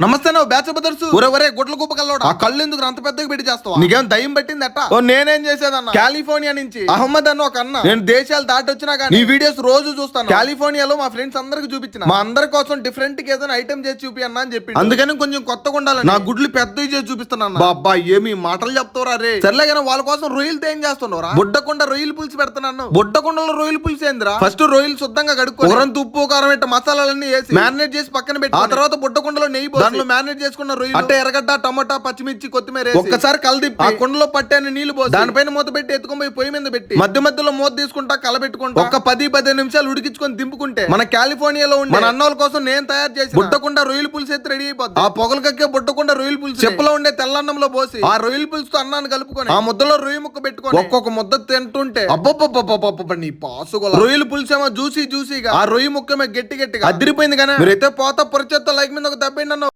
నమస్తే నువ్వు batch brothers. ఒరే గుడ్ల కుప్ప కల్లోడా? ఆ కళ్ళు ఎందుకు అంత పెద్దగా పెట్టి చేస్తావా? నీకేం దయ్యం పట్టింది అట్ట ఓ నేనేం చేసేదన్న? కాలిఫోర్నియా నుంచి. అహ్మద్ అన్న ఒక అన్న. నేను దేశాలు దాటి వచ్చినా కానీ. నీ వీడియోస్ రోజు చూస్తాను. కాలిఫోర్నియాలో మా ఫ్రెండ్స్ అందరికి చూపించిన. మా అందరి కోసం డిఫరెంట్గా ఏదైనా ఐటమ్ చేసి చూపి అన్న అని చెప్పి అందుకని కొంచెం కొత్తగా ఉండాలి నా గుడ్లు పెద్దవి చేసి చూపిస్తున్నాను బాబా ఏమి మాటలు చెప్తావురా రే. సర్లే కానీ వాళ్ళ కోసం రొయ్యలతో ఏం చేస్తున్నావురా? బుడ్డకుండా రొయ్యలు పులుసు పెడుతున్నాను బుడ్డకుండలో రొయ్యలు పులుసు ఏందిరా? ఫస్ట్ రొయ్యలు శుద్ధంగా కడుక్కో ఉప్పు కారం ఇట్ట మసాలాలన్నీ వేసి మ్యారినేట్ చేసి పక్కన పెట్టి ఆ తర్వాత బుడ్డకుండలో నెయ్యి దాంట్లో మ్యారినేట్ చేసుకున్న రొయ్యలు. అంటే ఎర్రగడ్డ టమాటా పచ్చిమిర్చి కొత్తిమీర ఒక్కసారి కలిదిప్పి ఆ కుండలో పట్టాను నీళ్ళు పోసి దానిపైన మూత పెట్టి ఎత్తుకొని పోయి పొయ్యి మీద పెట్టి మధ్య మధ్యలో మూత తీసుకుంటా కలబెట్టుకుంటా ఒక పది పదిహేను నిమిషాలు ఉడికించుకొని దింపుకుంటే మన కాలిఫోర్నియాలో ఉండే మన అన్నోళ్ళ కోసం నేను తయారు చేసి బుట్టకుండా రొయ్యలు పులుసు ఎత్తి రెడీ అయిపోద్ది. ఆ పొగలు కక్కే బుట్టకుండా రొయ్యలు పులుసు చెప్పులో ఉండే తెల్లన్నంలో పోసి ఆ రొయ్యల పులుసుతో అన్నాన్ని కలుపుకొని ఆ ముద్దలో రొయ్య ముక్క పెట్టుకొని ఒక్కొక్క ముద్ద తింటుంటే అబ్బబ్బబ్బబ్బబ్బబ్బ నీ పాసుగోల. రొయ్యల పులుసు ఏమో జ్యూసీ జ్యూసీగా ఆ రొయ్య ముక్క గట్టి గట్టిగా. అదిరిపోయింది కానీ మీరైతే పోత పొరచేత్తో లైక్ మీద ఒక దెబ్బ